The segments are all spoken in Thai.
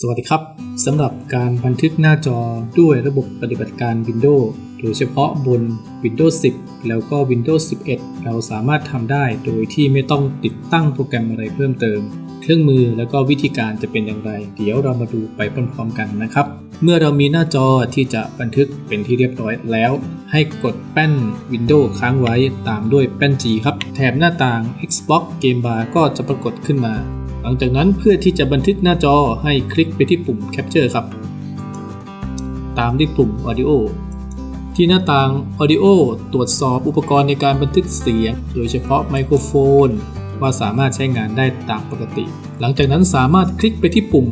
สวัสดีครับสำหรับการบันทึกหน้าจอด้วยระบบปฏิบัติการ Windows โดยเฉพาะบน Windows 10 แล้วก็ Windows 11 เราสามารถทำได้โดยที่ไม่ต้องติดตั้งโปรแกรมอะไรเพิ่มเติม เครื่องมือแล้วก็วิธีการจะเป็นอย่างไร เดี๋ยวเรามาดูไปพร้อมๆกันนะครับ เมื่อเรามีหน้าจอที่จะบันทึกเป็นที่เรียบร้อยแล้ว ให้กดแป้น Windows ค้างไว้ตามด้วยแป้น G ครับ แถบหน้าต่าง Xbox Game Bar ก็จะปรากฏขึ้นมา ลังจากนั้นเพื่อที่จะบันทึกหน้าจอให้คลิกไปที่ปุ่ม Capture ครับ ตามด้วยปุ่ม Audio ที่หน้าต่าง Audio ตรวจสอบอุปกรณ์ในการบันทึกเสียง โดยเฉพาะไมโครโฟน ว่าสามารถใช้งานได้ตามปกติ หลังจากนั้นสามารถคลิกไปที่ปุ่ม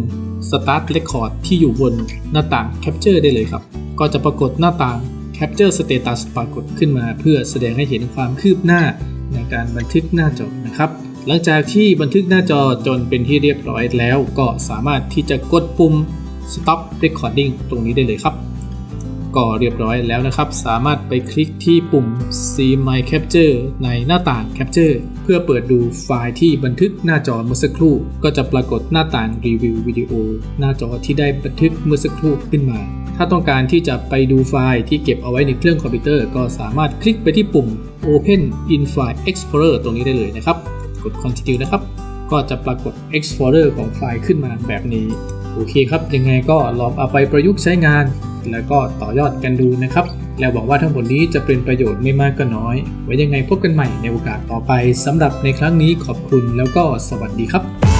Start Record ที่อยู่บนหน้าต่าง Capture ได้เลยครับ ก็จะปรากฏหน้าต่าง Capture Status ปรากฏขึ้นมา เพื่อแสดงให้เห็นความคืบหน้าในการบันทึกหน้าจอนะครับ หลังจากที่บันทึกหน้าจอจนเป็นที่เรียบร้อยแล้วก็สามารถที่จะกดปุ่ม Stop Recording ตรงนี้ได้เลยครับ ก็เรียบร้อยแล้วนะครับ สามารถไปคลิกที่ปุ่ม See My Capture ในหน้าต่าง Capture เพื่อเปิดดูไฟล์ที่บันทึกหน้าจอเมื่อสักครู่ ก็จะปรากฏหน้าต่างรีวิววิดีโอหน้าจอที่ได้บันทึกเมื่อสักครู่ขึ้นมา ถ้าต้องการที่จะไปดูไฟล์ที่เก็บเอาไว้ในเครื่องคอมพิวเตอร์ ก็สามารถคลิกไปที่ปุ่ม Open in File Explorer ตรงนี้ได้เลยนะครับ กด Continue นะครับ ก็จะปรากฏ Explorer ของไฟล์ขึ้นมาแบบนี้ โอเคครับ ยังไงก็ลองเอาไปประยุกต์ใช้งาน แล้วก็ต่อยอดกันดูนะครับ แล้วหวังว่าทั้งหมดนี้จะเป็นประโยชน์ไม่มากก็น้อย ไว้ยังไงพบกันใหม่ในโอกาสต่อไปสำหรับในครั้งนี้ขอบคุณแล้วก็สวัสดีครับ